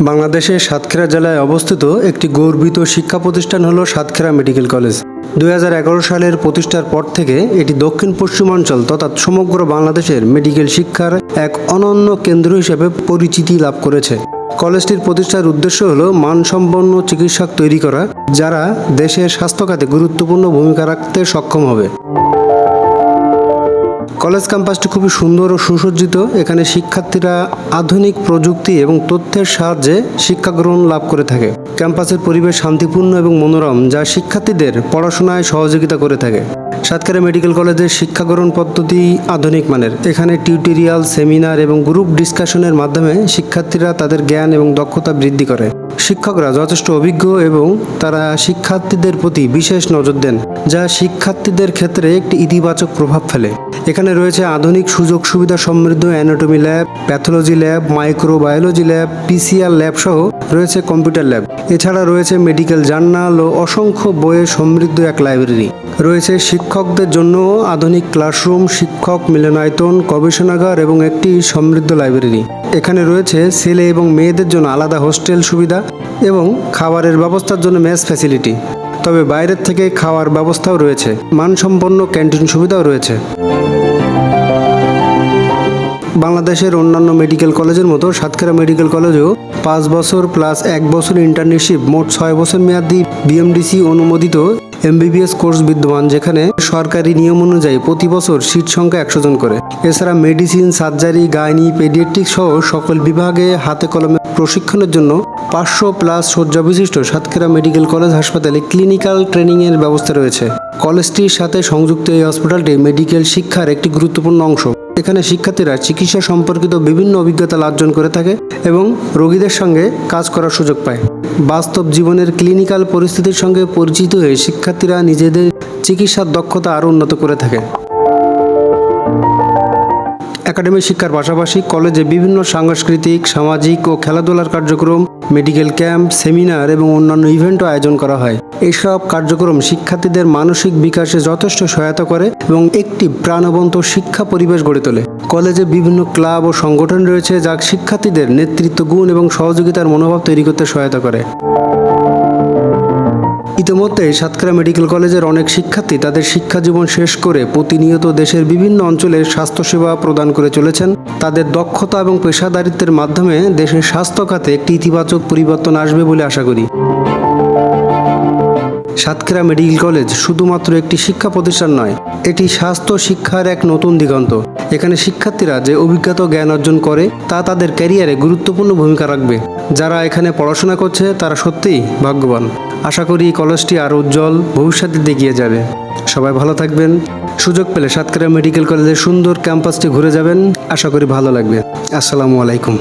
বাংলাদেশের সাতক্ষীরা জেলায় অবস্থিত একটি গর্বিত শিক্ষা প্রতিষ্ঠান হলো সাতক্ষীরা মেডিকেল কলেজ। দু হাজার এগারো সালের প্রতিষ্ঠার পর থেকে এটি দক্ষিণ পশ্চিমাঞ্চল তথা সমগ্র বাংলাদেশের মেডিকেল শিক্ষার এক অনন্য কেন্দ্র হিসেবে পরিচিতি লাভ করেছে। কলেজটির প্রতিষ্ঠার উদ্দেশ্য হল মানসম্পন্ন চিকিৎসক তৈরি করা, যারা দেশের স্বাস্থ্যখাতে গুরুত্বপূর্ণ ভূমিকা রাখতে সক্ষম হবে। কলেজ ক্যাম্পাসটি খুবই সুন্দর ও সুসজ্জিত। এখানে শিক্ষার্থীরা আধুনিক প্রযুক্তি এবং তথ্যের সাহায্যে শিক্ষা গ্রহণ লাভ করে থাকে। ক্যাম্পাসের পরিবেশ শান্তিপূর্ণ এবং মনোরম, যা শিক্ষার্থীদের পড়াশোনায় সহযোগিতা করে থাকে। সাতক্ষীরা মেডিকেল কলেজের শিক্ষা গ্রহণ পদ্ধতি আধুনিক মানের। এখানে টিউটোরিয়াল, সেমিনার এবং গ্রুপ ডিসকাশনের মাধ্যমে শিক্ষার্থীরা তাদের জ্ঞান এবং দক্ষতা বৃদ্ধি করে। শিক্ষকরা যথেষ্ট অভিজ্ঞ এবং তারা শিক্ষার্থীদের প্রতি বিশেষ নজর দেন, যা শিক্ষার্থীদের ক্ষেত্রে একটি ইতিবাচক প্রভাব ফেলে। এখানে রয়েছে আধুনিক সুযোগ সুবিধা সমৃদ্ধ anatomy lab pathology lab microbiology lab PCR lab সহ রয়েছে কম্পিউটার ল্যাব এছাড়া রয়েছে মেডিকেল জার্নাল ও অসংখ্য বইয়ে সমৃদ্ধ এক লাইব্রেরি রয়েছে শিক্ষকদের জন্য আধুনিক ক্লাসরুম শিক্ষক মিলনায়তন, গবেষণাগার এবং একটি সমৃদ্ধ লাইব্রেরি এখানে রয়েছে ছেলে এবং মেয়েদের জন্য আলাদা হোস্টেল সুবিধা এবং খাবারের ব্যবস্থার জন্য মেস ফ্যাসিলিটি তবে বাইরের থেকে খাওয়ার ব্যবস্থাও রয়েছে। মানসম্পন্ন ক্যান্টিন সুবিধাও রয়েছে। বাংলাদেশের অন্যান্য মেডিকেল কলেজের মতো সাতক্ষীরা মেডিকেল কলেজেও পাঁচ বছর প্লাস এক বছর ইন্টার্নশিপ মোট ছয় বছর মেয়াদি বিএমডিসি অনুমোদিত এমবিবিএস কোর্স বিদ্যমান, যেখানে সরকারি নিয়ম অনুযায়ী প্রতি বছর সিট সংখ্যা একশো জন করে। এছাড়া মেডিসিন, সার্জারি, গাইনি, পেডিয়াট্রিক সহ সকল বিভাগে হাতে কলমে প্রশিক্ষণের জন্য পাঁচশো প্লাস শয্যা বিশিষ্ট সাতক্ষীরা মেডিকেল কলেজ হাসপাতালে ক্লিনিক্যাল ট্রেনিংয়ের ব্যবস্থা রয়েছে। কলেজটির সাথে সংযুক্ত এই হসপিটালটি মেডিকেল শিক্ষার একটি গুরুত্বপূর্ণ অংশ। এখানে শিক্ষার্থীরা চিকিৎসা সম্পর্কিত বিভিন্ন অভিজ্ঞতা অর্জন করে থাকে এবং রোগীদের সঙ্গে কাজ করার সুযোগ পায়। বাস্তব জীবনের ক্লিনিক্যাল পরিস্থিতির সঙ্গে পরিচিত হয়ে শিক্ষার্থীরা নিজেদের চিকিৎসার দক্ষতা আরও উন্নত করে থাকে। একাডেমিক শিক্ষার পাশাপাশি কলেজে বিভিন্ন সাংস্কৃতিক, সামাজিক ও খেলাধুলার কার্যক্রম মেডিকেল ক্যাম্প, সেমিনার এবং অন্যান্য ইভেন্টও আয়োজন করা হয়। এসব কার্যক্রম শিক্ষার্থীদের মানসিক বিকাশে যথেষ্ট সহায়তা করে এবং একটি প্রাণবন্ত শিক্ষা পরিবেশ গড়ে তোলে। কলেজে বিভিন্ন ক্লাব ও সংগঠন রয়েছে যা শিক্ষার্থীদের নেতৃত্ব, গুণ এবং সহযোগিতার মনোভাব তৈরি করতে সহায়তা করে। ইতিমধ্যে সাতক্ষীরা মেডিকেল কলেজের অনেক শিক্ষার্থী তাদের শিক্ষা জীবন শেষ করে প্রতিনিয়ত দেশের বিভিন্ন অঞ্চলে স্বাস্থ্যসেবা প্রদান করে চলেছেন। তাদের দক্ষতা এবং পেশাদারিত্বের মাধ্যমে দেশের স্বাস্থ্য খাতে একটি ইতিবাচক পরিবর্তন আসবে বলে আশা করি। সাতক্ষীরা মেডিকেল কলেজ শুধুমাত্র একটি শিক্ষা প্রতিষ্ঠান নয়, এটি স্বাস্থ্য, শিক্ষার এক নতুন দিগন্ত। এখানে শিক্ষার্থীরা যে অভিজ্ঞতা জ্ঞান অর্জন করে, তা তাদের ক্যারিয়ারে গুরুত্বপূর্ণ ভূমিকা রাখবে। যারা এখানে পড়াশোনা করছে, তারা সত্যিই ভাগ্যবান। আশা করি কলেজটি আরও উজ্জ্বল ভবিষ্যতে এগিয়ে যাবে। সবাই ভালো থাকবেন। সুযোগ পেলে সাতক্ষীরা মেডিকেল কলেজের সুন্দর ক্যাম্পাসটি ঘুরে যাবেন। আশা করি ভালো লাগবে। আসসালামু আলাইকুম।